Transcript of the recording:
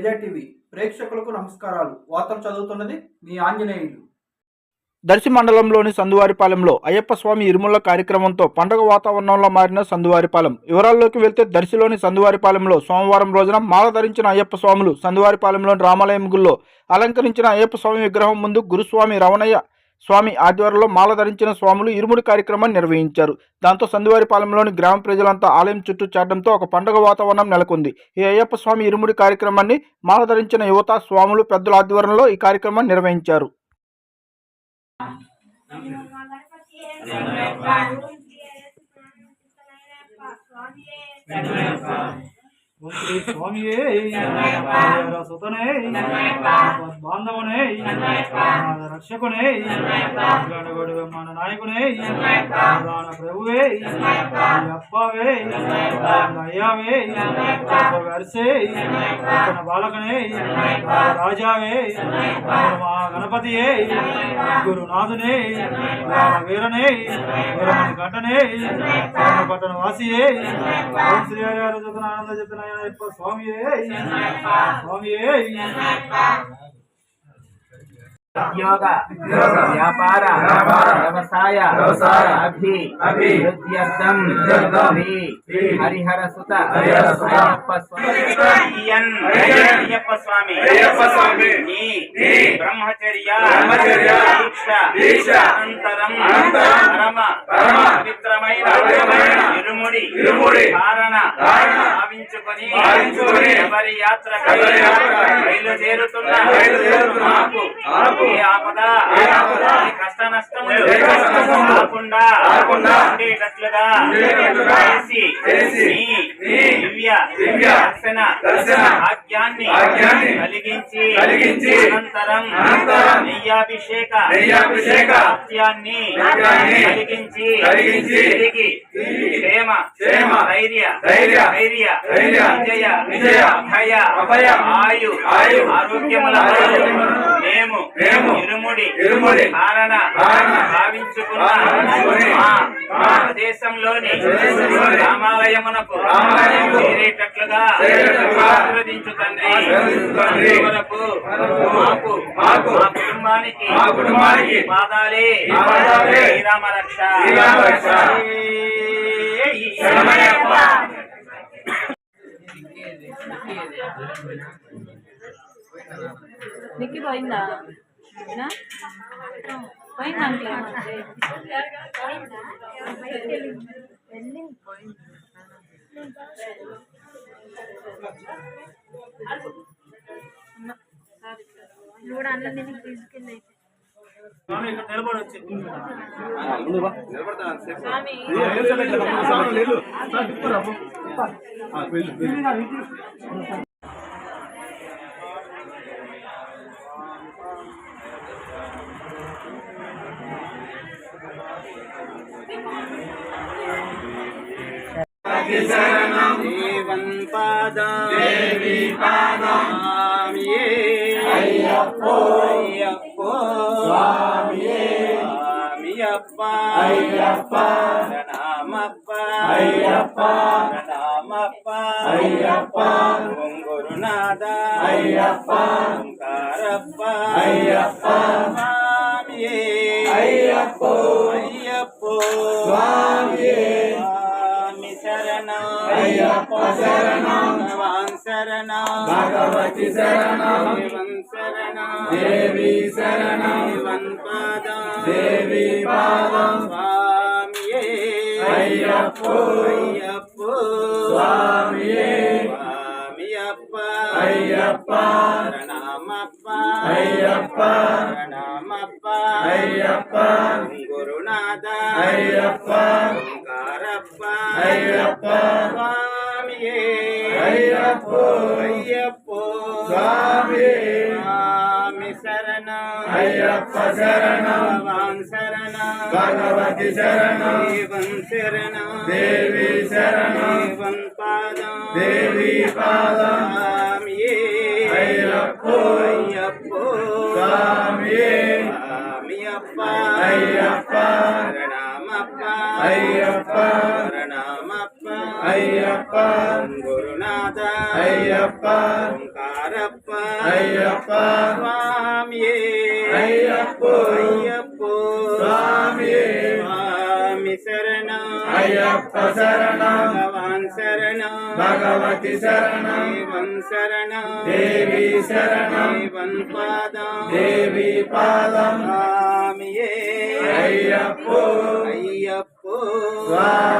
ప్రజా టీవీ ప్రేక్షకులకు నమస్కారాలు. వార్తలు చదువుతున్నది మీ ఆంజనేయులు. దర్శి మండలంలోని సందువారిపాలెంలో అయ్యప్ప స్వామి ఇరుముల కార్యక్రమంతో పండగ వాతావరణంలో మారిన సందువారిపాలెం. వివరాల్లోకి వెళ్తే దర్శిలోని సందువారిపాలెంలో సోమవారం రోజున మాల ధరించిన అయ్యప్ప స్వాములు సందువారిపాలెంలోని రామాలయం గుళ్ళో అలంకరించిన అయ్యప్ప స్వామి విగ్రహం ముందు గురుస్వామి రమణయ్య స్వామి ఆధ్వర్యంలో మాల ధరించిన స్వాములు ఇరుముడి కార్యక్రమాన్ని నిర్వహించారు. దాంతో సందువారిపాలెంలోని గ్రామ ప్రజలంతా ఆలయం చుట్టూ చేరడంతో ఒక పండుగ వాతావరణం నెలకొంది. ఈ అయ్యప్ప స్వామి ఇరుముడి కార్యక్రమాన్ని మాల ధరించిన యువత స్వాములు పెద్దల ఆధ్వర్యంలో ఈ కార్యక్రమాన్ని నిర్వహించారు. శ్రీ స్వామియే సుతనే బాంధవనే రక్షకునే మన నాయకునే ప్రధాన ప్రభువే అప్పవే అయ్యావే వరిసే తన బాలకనే రాజావే మా గణపతియే గురునాథునే వీరనే వీరమణి కంటనే పట్టణ వాసియే శ్రీ హరి హరి జతన అయ్యప్ప స్వామియే. స్వామియే. ఉద్యోగ వ్యాపార వ్యవసాయ అభి అభివృద్ధ్యర్థం శ్రీ హరిహర సుత అయ్యప్ప స్వామి. అయ్యప్ప స్వామి. నీ బ్రహ్మచర్య దీక్ష. అనంతరం పరమ పవిత్రమైన. ఇరుముడి ఇరుముడి. కారణ కారణ. భావించుకొని ఎవరి యాత్ర బయలుదేరుతున్న ఆపద? కష్ట నష్టములు రాకుండా రాకుండా ఉండేటట్లుగా చేసి దివ్య దివ్య దర్శన దర్శన భాగ్యాన్ని భాగ్యాన్ని కలిగించి కలిగించి అనంతరం అనంతరం నెయ్యాభిషేక నెయ్యాభిషేక సత్యాన్ని సత్యాన్ని కలిగించి కలిగించి తిరిగి క్షేమ క్షేమ ధైర్య ధైర్య ధైర్య ధైర్య విజయ విజయ అభయ అభయ ఆయు ఆయు ఆరోగ్యముల ఆరోగ్యముల మేము మేము ఇరుముడి ఇరుముడి కారణ కారణ భావించుకున్న ప్రదేశంలోని రామాలయమునకు చేరేటట్లుగా ఆశీర్వదించు తండ్రి. వరకు మాకు మాకు మా కుటుంబానికి మా కుటుంబానికి పాదాలే. శ్రీరామ రక్ష. నిక్కి పోయిందా? నా? పోయిందా అంకుల్? స్వామి ఇక్కడ నిలబడి వచ్చి స్వామి దేవన్ పాదం దేవి పాదం స్వామియే అయ్యప్పో అయ్యప్పో స్వామియే స్వామియప్ప అయ్యప్ప ప్రణామప్ప అయ్యప్ప ప్రణామప్ప అయ్యప్ప ఓం గురునాథ అయ్యప్ప சரணம். பகவான் சரணம் பகவதி சரணம் இவன் சரணம் தேவி சரணம் இவன் பாதம் தேவி பாதம் சுவாமியே ஐயப்பா ஐயப்பா అయ్యప్పో అయ్యప్పో స్వామియే స్వామి శరణం అయ్యప్ప శరణం భగవాన్ శరణం భగవతి శరణం దేవం శరణం దేవి శరణం దేవం పాదం దేవి పాదం స్వామియే అయ్యప్పో అయ్యప్పో స్వామియే స్వామియప్ప అయ్యప్ప శరణమప్ప అయ్యప్ప శరణమప్ప అయ్యప్ప గురునాథ అయ్యప్ప ఓంకార అయ్యప్ప అయ్యప్ప స్వామియే అయ్యప్పో అయ్యప్పో స్వామియే స్వామి శరణం అయ్యప్ప శరణం భగవాన్ శరణం భగవతి శరణం దేవం శరణం దేవి శరణం దేవన్ పాదం దేవి పాదం స్వామియే అయ్యప్పో అయ్యప్పో స్వామియే స్వామి